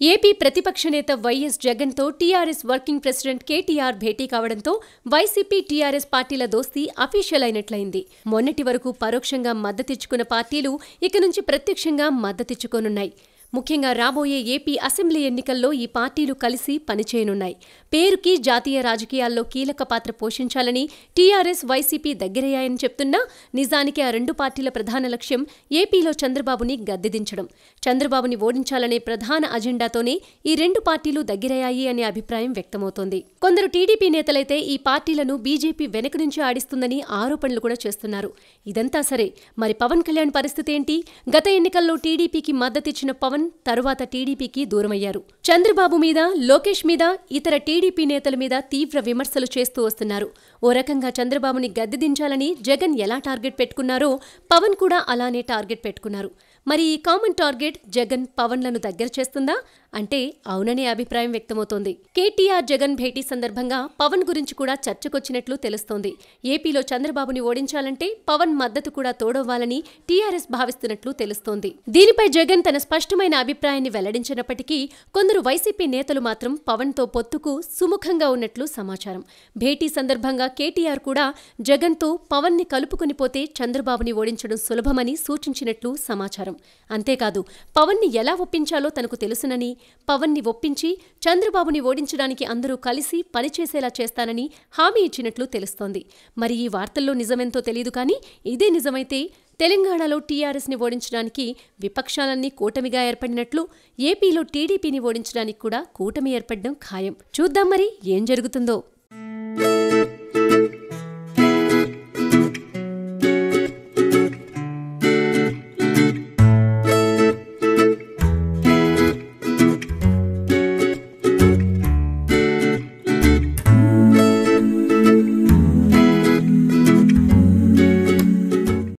AP ప్రతిపక్ష నేత YS జగన్తో టీఆర్ఎస్ వర్కింగ్ ప్రెసిడెంట్ కేటీఆర్ భేటీ కావడంతో వైసీపీ టీఆర్ఎస్ పార్టీల దోస్తీ అఫీషియల్ అయినట్లయింది. మొన్నటి వరకు పరోక్షంగా మద్దతిచ్చుకున్న పార్టీలు ఇక నుంచి ప్రత్యక్షంగా మద్దతిచ్చుకోనున్నాయి. ముఖ్యంగా రాబోయే ఏపీ అసెంబ్లీ ఎన్నికల్లో ఈ పార్టీలు కలిసి పనిచేయనున్నాయి. పేరుకి జాతీయ రాజకీయాల్లో కీలక పాత్ర పోషించాలని టీఆర్ఎస్ వైసీపీ దగ్గరయ్యాయని చెప్తున్నా నిజానికి ఆ రెండు పార్టీల ప్రధాన లక్ష్యం ఏపీలో చంద్రబాబుని గద్దెదించడం. చంద్రబాబుని ఓడించాలనే ప్రధాన అజెండాతోనే ఈ రెండు పార్టీలు దగ్గరయ్యాయి అనే అభిప్రాయం వ్యక్తమవుతోంది. కొందరు టీడీపీ నేతలైతే ఈ పార్టీలను బీజేపీ వెనక నుంచి ఆడిస్తుందని ఆరోపణలు కూడా చేస్తున్నారు. ఇదంతా సరే. మరి పవన్ కళ్యాణ్ పరిస్థితి ఏంటి? గత ఎన్నికల్లో టీడీపీకి మద్దతిచ్చిన పవన్ తరువాత టీడీపీకి దూరమయ్యారు. చంద్రబాబు మీద లోకేష్ మీద ఇతర టీడీపీ నేతల మీద తీవ్ర విమర్శలు చేస్తూ వస్తున్నారు. ఓ రకంగా చంద్రబాబుని గద్దెదించాలని జగన్ ఎలా టార్గెట్ పెట్టుకున్నారో పవన్ కూడా అలానే టార్గెట్ పెట్టుకున్నారు. మరి ఈ కామన్ టార్గెట్ జగన్ పవన్లను దగ్గర చేస్తుందా? అంటే అవుననే అభిప్రాయం వ్యక్తమవుతోంది. కేటీఆర్ జగన్ భేటీ సందర్భంగా పవన్ గురించి కూడా చర్చకొచ్చినట్లు తెలుస్తోంది. ఏపీలో చంద్రబాబుని ఓడించాలంటే పవన్ మద్దతు కూడా తోడవ్వాలని టీఆర్ఎస్ భావిస్తున్నట్లు తెలుస్తోంది. దీనిపై జగన్ తన స్పష్టమైన అభిప్రాయాన్ని వెల్లడించినప్పటికీ కొందరు వైసీపీ నేతలు మాత్రం పవన్తో పొత్తుకు సుముఖంగా ఉన్నట్లు సమాచారం. భేటీ సందర్భంగా కేటీఆర్ కూడా జగన్తో పవన్ని కలుపుకుని పోతే చంద్రబాబుని ఓడించడం సులభమని సూచించినట్లు సమాచారం. సమాచారం అంతేకాదు పవన్ని ఎలా ఒప్పించాలో తనకు తెలుసునని పవన్ని ఒప్పించి చంద్రబాబుని ఓడించడానికి అందరూ కలిసి పనిచేసేలా చేస్తానని హామీ ఇచ్చినట్లు తెలుస్తోంది. మరి ఈ వార్తల్లో నిజమెంతో తెలియదు కానీ ఇదే నిజమైతే తెలంగాణలో టీఆర్ఎస్ని ఓడించడానికి విపక్షాలన్నీ కూటమిగా ఏర్పడినట్లు ఏపీలో టీడీపీని ఓడించడానికి కూడా కూటమి ఏర్పడడం ఖాయం. చూద్దాం మరి ఏం జరుగుతుందో.